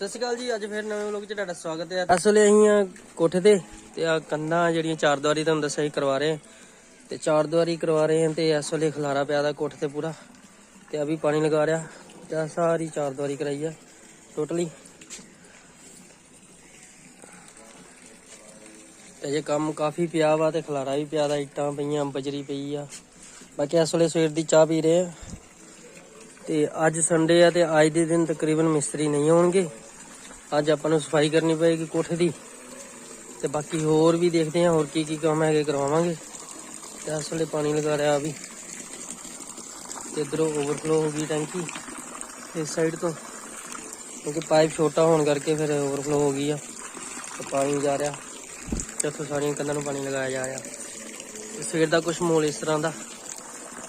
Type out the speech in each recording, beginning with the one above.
ਸਤਿ ਸ਼੍ਰੀ ਅਕਾਲ ਜੀ, ਅੱਜ ਫਿਰ ਨਵੇਂ ਵਲੋਗ 'ਚ ਤੁਹਾਡਾ ਸਵਾਗਤ ਹੈ। ਅਸਲੇ ਅਸੀਂ ਆ ਕੋਠੇ ਤੇ ਤੇ ਆ ਕੰਧਾਂ ਜਿਹੜੀਆਂ ਚਾਰ ਦੀਵਾਰੀ ਤੁਹਾਨੂੰ ਦੱਸਿਆ ਸੀ ਕਰਵਾ ਰਹੇ ਹਾਂ। ਤੇ ਚਾਰ ਦੀਵਾਰੀ ਕਰਵਾ ਰਹੇ ਹਾਂ ਤੇ ਇਸ ਵੇਲੇ ਖਲਾਰਾ ਪਿਆ ਦਾ ਕੋਠੇ ਤੇ ਪੂਰਾ। ਤੇ ਆ ਵੀ ਪਾਣੀ ਲਗਾ ਰਿਹਾ। ਤੇ ਸਾਰੀ ਚਾਰ ਦੀਵਾਰੀ ਕਰਾਈ ਆ, ਟੋਟਲੀ। ਤੇ ਜੇ ਕੰਮ ਕਾਫੀ ਪਿਆ ਵਾ ਤੇ ਖਲਾਰਾ ਵੀ ਪਿਆ ਦਾ, ਇੱਟਾਂ ਪਈਆਂ, ਬਜਰੀ ਪਈ ਆ। ਬਾਕੀ ਇਸ ਵੇਲੇ ਸਵੇਰ ਦੀ ਚਾਹ ਪੀ ਰਹੇ ਆ। ਤੇ ਅੱਜ ਸੰਡੇ ਆ ਤੇ ਅੱਜ ਦੇ ਦਿਨ ਤਕਰੀਬਨ ਮਿਸਤਰੀ ਨਹੀਂ ਆਉਣਗੇ। ਅੱਜ ਆਪਾਂ ਨੂੰ ਸਫ਼ਾਈ ਕਰਨੀ ਪਏਗੀ ਕੋਠੇ ਦੀ। ਤੇ ਬਾਕੀ ਹੋਰ ਵੀ ਦੇਖਦੇ ਹਾਂ ਹੋਰ ਕੀ ਕੀ ਕੰਮ ਹੈਗੇ ਕਰਵਾਵਾਂਗੇ। ਤੇ ਇਸ ਵੇਲੇ ਪਾਣੀ ਲਗਾ ਰਿਹਾ ਆ ਵੀ ਤੇ ਇਧਰੋਂ ਓਵਰਫਲੋ ਹੋ ਗਈ ਟੈਂਕੀ ਇਸ ਸਾਈਡ ਤੋਂ। ਕਿਉਂਕਿ ਪਾਈਪ ਛੋਟਾ ਹੋਣ ਕਰਕੇ ਫਿਰ ਓਵਰਫਲੋ ਹੋ ਗਈ ਆ। ਤੇ ਪਾਣੀ ਜਾ ਰਿਹਾ। ਤੇ ਉੱਥੋਂ ਸਾਰੀਆਂ ਕੰਧਾਂ ਨੂੰ ਪਾਣੀ ਲਗਾਇਆ ਜਾ ਰਿਹਾ। ਤੇ ਸਵੇਰ ਦਾ ਕੁਝ ਮਾਹੌਲ ਇਸ ਤਰ੍ਹਾਂ ਦਾ।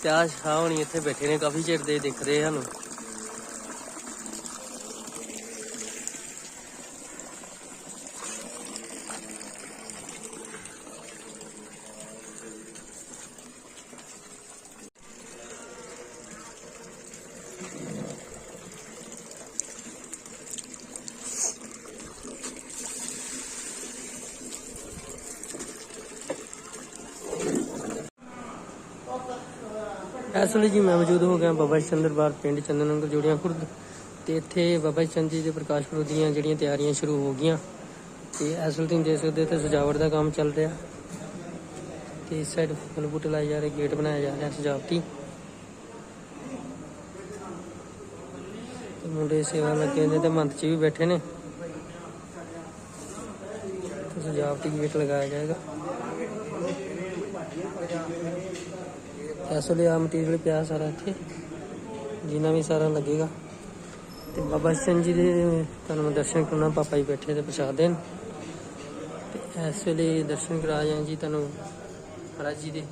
ਤੇ ਆਹ ਹੋਣੀ ਇੱਥੇ ਬੈਠੇ ਨੇ, ਕਾਫੀ ਚਿਰ ਦੇ ਦਿਖ ਰਹੇ ਸਾਨੂੰ। ਇਸ ਵੇਲੇ ਜੀ ਮੈਂ ਮੌਜੂਦ ਹੋ ਗਿਆ ਬਾਬਾ ਜੀ ਚੰਦਰ ਬਾਰ ਪਿੰਡ ਚੰਦਨਗਰ ਜੋੜੀਆਂ ਖੁਰਦ। ਤੇ ਇੱਥੇ ਬਾਬਾ ਚੰਦ ਜੀ ਦੇ ਪ੍ਰਕਾਸ਼ ਪੁਰਬ ਦੀਆਂ ਜਿਹੜੀਆਂ ਤਿਆਰੀਆਂ ਸ਼ੁਰੂ ਹੋ ਗਈਆਂ। ਤੇ ਇਸ ਵੇਲੇ ਤੁਸੀਂ ਦੇਖ ਸਕਦੇ ਤੇ ਸਜਾਵਟ ਦਾ ਕੰਮ ਚੱਲ ਰਿਹਾ। ਤੇ ਇਸ ਸਾਈਡ ਫੁੱਲ ਬੂਟੇ ਲਾਏ ਜਾ ਰਹੇ, ਗੇਟ ਬਣਾਇਆ ਜਾ ਰਿਹਾ ਸਜਾਵਟੀ। ਮੁੰਡੇ ਸੇਵਾ ਲੱਗੇ ਨੇ ਤੇ ਮੰਤ ਚ ਵੀ ਬੈਠੇ ਨੇ। ਸਜਾਵਟੀ ਗੇਟ ਲਗਾਇਆ ਜਾਏਗਾ। ਇਸ ਵੇਲੇ ਆ ਮਟੀਰੀਅਲ ਪਿਆ ਸਾਰਾ ਇੱਥੇ, ਜਿੰਨਾ ਵੀ ਸਾਰਾ ਲੱਗੇਗਾ। ਤੇ ਬਾਬਾ ਸਿੰਘ ਜੀ ਦੇ, ਤੁਹਾਨੂੰ ਮੈਂ ਦਰਸ਼ਨ ਕਰਾਉਣਾ ਪਾਪਾ ਜੀ ਬੈਠੇ ਤੇ ਪ੍ਰਸ਼ਾਦ ਦੇਣ। ਤੇ ਇਸ ਵੇਲੇ ਦਰਸ਼ਨ ਕਰਾ ਜਾਂ ਜੀ, ਤੁਹਾਨੂੰ ਮਹਾਰਾਜ ਜੀ ਦੇ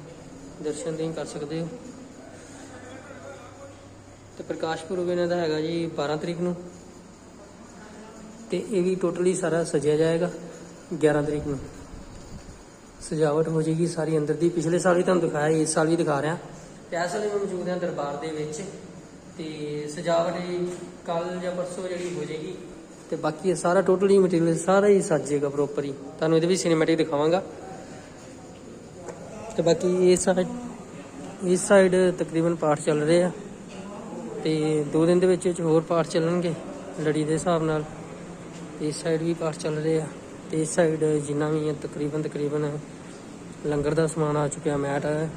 ਦਰਸ਼ਨ ਤੁਸੀਂ ਕਰ ਸਕਦੇ ਹੋ। ਤੇ ਪ੍ਰਕਾਸ਼ ਪੁਰਬ ਇਹਨਾਂ ਦਾ ਹੈਗਾ ਜੀ 12 ਤਰੀਕ ਨੂੰ। ਤੇ ਇਹ ਵੀ ਟੋਟਲੀ ਸਾਰਾ ਸਜਿਆ ਜਾਏਗਾ 11 ਤਰੀਕ ਨੂੰ। ਸਜਾਵਟ ਹੋ ਜਾਏਗੀ ਸਾਰੀ ਅੰਦਰ ਦੀ। ਪਿਛਲੇ ਸਾਲ ਵੀ ਤੁਹਾਨੂੰ ਦਿਖਾਇਆ, ਇਸ ਸਾਲ ਵੀ ਦਿਖਾ ਰਿਹਾ। ਤੇ ਇਸ ਵੇਲੇ ਮੈਂ ਮੌਜੂਦ ਹੈ ਦਰਬਾਰ ਦੇ ਵਿੱਚ। ਤੇ ਸਜਾਵਟ ਕੱਲ ਜਾਂ ਪਰਸੋਂ ਜਿਹੜੀ ਹੋ ਜਾਏਗੀ। ਤੇ ਬਾਕੀ ਇਹ ਸਾਰਾ ਟੋਟਲੀ ਮਟੀਰੀਅਲ ਸਾਰਾ ਹੀ ਸੱਜੇਗਾ ਪ੍ਰੋਪਰ ਹੀ। ਤੁਹਾਨੂੰ ਇਹਦੇ ਵੀ ਸਿਨੇਮੈਟਿਕ ਦਿਖਾਵਾਂਗਾ। ਤੇ ਬਾਕੀ ਇਸ ਸਾਈਡ ਇਸ ਸਾਈਡ ਤਕਰੀਬਨ ਪਾਠ ਚੱਲ ਰਹੇ ਆ। ਤੇ ਦੋ ਦਿਨ ਦੇ ਵਿੱਚ ਵਿੱਚ ਹੋਰ ਪਾਠ ਚੱਲਣਗੇ ਲੜੀ ਦੇ ਹਿਸਾਬ ਨਾਲ। ਇਸ ਸਾਈਡ ਵੀ ਪਾਠ ਚੱਲ ਰਹੇ ਆ। ਤੇ ਇਸ ਸਾਈਡ ਜਿੰਨਾ ਵੀ ਤਕਰੀਬਨ ਤਕਰੀਬਨ ਲੰਗਰ ਦਾ ਸਮਾਨ ਆ ਚੁੱਕਿਆ, ਮੈਟ ਹੈ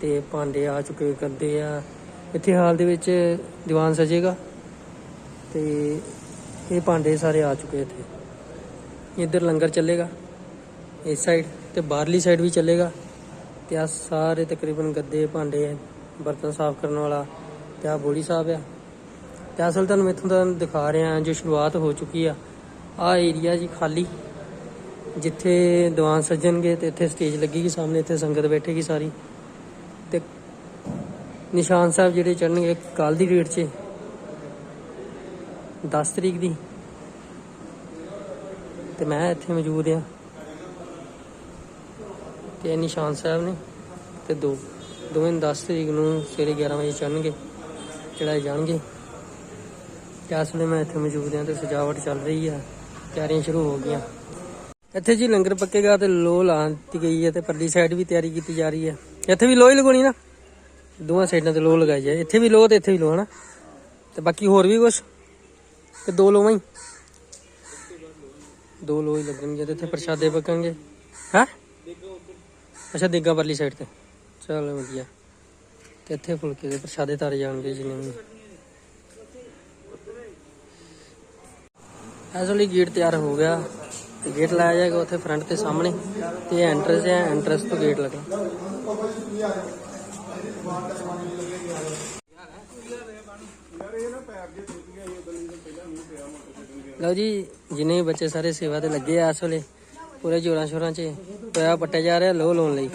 ਤੇ ਭਾਂਡੇ ਆ ਚੁੱਕੇ, ਗੱਦੇ ਆ। ਇੱਥੇ ਹਾਲ ਦੇ ਵਿੱਚ ਦੀਵਾਨ ਸਜੇਗਾ ਤੇ ਇਹ ਭਾਂਡੇ ਸਾਰੇ ਆ ਚੁੱਕੇ ਇੱਥੇ। ਇੱਧਰ ਲੰਗਰ ਚੱਲੇਗਾ, ਇਸ ਸਾਈਡ ਤੇ ਬਾਹਰਲੀ ਸਾਈਡ ਵੀ ਚੱਲੇਗਾ ਤੇ ਆ ਸਾਰੇ ਤਕਰੀਬਨ ਗੱਦੇ, ਭਾਂਡੇ, ਬਰਤਨ ਸਾਫ਼ ਕਰਨ ਵਾਲਾ ਤੇ ਆ ਬੋਲੀ ਸਾਹਿਬ ਆ। ਤੇ ਅਸਲ ਤੁਹਾਨੂੰ ਇੱਥੋਂ ਦਾ ਦਿਖਾ ਰਿਹਾ ਜੋ ਸ਼ੁਰੂਆਤ ਹੋ ਚੁੱਕੀ ਆ। ਆ ਏਰੀਆ ਜੀ ਖਾਲੀ। ਜਿੱਥੇ ਦੀਵਾਨ ਸੱਜਣਗੇ ਤੇ ਇੱਥੇ ਸਟੇਜ ਲੱਗੇਗੀ, ਸਾਹਮਣੇ ਇੱਥੇ ਸੰਗਤ ਬੈਠੇਗੀ ਸਾਰੀ। ਤੇ ਨਿਸ਼ਾਨ ਸਾਹਿਬ ਜਿਹੜੇ ਚੜਨਗੇ ਕੱਲ ਦੀ ਡੇਟ 'ਚ 10 ਤਰੀਕ ਦੀ। ਤੇ ਮੈਂ ਇੱਥੇ ਮੌਜੂਦ ਆ ਤੇ ਨਿਸ਼ਾਨ ਸਾਹਿਬ ਨੇ ਤੇ ਦੋ, ਦੋਵੇਂ 10 ਤਰੀਕ ਨੂੰ ਸਵੇਰੇ 11 ਵਜੇ ਚੜਨਗੇ ਚੜਾਏ ਜਾਣਗੇ। ਤੇ ਇਸ ਵੇਲੇ ਮੈਂ ਇੱਥੇ ਮੌਜੂਦ ਹਾਂ ਤੇ ਸਜਾਵਟ ਚੱਲ ਰਹੀ ਆ, ਤਿਆਰੀਆਂ ਸ਼ੁਰੂ ਹੋ ਗਈਆਂ। ਇੱਥੇ ਜੀ ਲੰਗਰ ਪੱਕੇਗਾ ਤੇ ਲੋਹ ਲਾ ਦਿੱਤੀ ਗਈ ਹੈ ਤੇ ਪਰਲੀ ਸਾਈਡ ਵੀ ਤਿਆਰੀ ਕੀਤੀ ਜਾ ਰਹੀ ਹੈ ਇੱਥੇ ਵੀ ਲੋਹ ਹੀ ਲਗਾਉਣੀ ਨਾ? ਦੋਵਾਂ ਸਾਈਡਾਂ ਤੇ ਲੋ ਲਗਾਈ ਜਾਏ। ਇੱਥੇ ਵੀ ਲੋਹ ਤੇ ਇੱਥੇ ਵੀ ਲੋਹ ਨਾ ਤੇ ਬਾਕੀ ਹੋਰ ਵੀ ਕੁਝ ਤੇ ਦੋ ਲੋਵਾਂ ਹੀ। ਦੋ ਲੋਹ ਹੀ ਲੱਗਣਗੇ ਤੇ ਇੱਥੇ ਪ੍ਰਸ਼ਾਦੇ ਪੱਕਣਗੇ। ਹੈ? ਅੱਛਾ, ਦੇਗਾ ਪਰਲੀ ਸਾਈਡ ਤੇ। ਚਲ ਵਧੀਆ। ਤੇ ਇੱਥੇ ਫੁਲਕੇ ਦੇ ਪ੍ਰਸ਼ਾਦੇ ਤਾਰੇ ਜਾਣਗੇ ਜਿੰਨੇ ਵੀ। ਇਸ ਲਈ ਗੇਟ ਤਿਆਰ ਹੋ ਗਿਆ। ਤੇ ਗੇਟ ਲਾਇਆ ਜਾਏਗਾ ਉੱਥੇ ਫਰੰਟ ਤੇ ਸਾਹਮਣੇ। ਤੇ ਇਹ ਐਂਟਰੈਂਸ ਹੈ ਐਂਟਰੈਂਸ ਤੋਂ ਗੇਟ ਲੱਗਾ ਲਓ ਜੀ, ਜਿੰਨੇ ਵੀ ਬੱਚੇ ਸਾਰੇ ਸੇਵਾ ਤੇ ਲੱਗੇ ਆ ਇਸ ਵੇਲੇ, ਪੂਰੇ ਜੋਰਾਂ ਸ਼ੋਰਾਂ 'ਚ ਪਿਆ ਪੱਟਿਆ ਜਾ ਰਿਹਾ ਲੋਹ ਲਾਉਣ ਲਈ।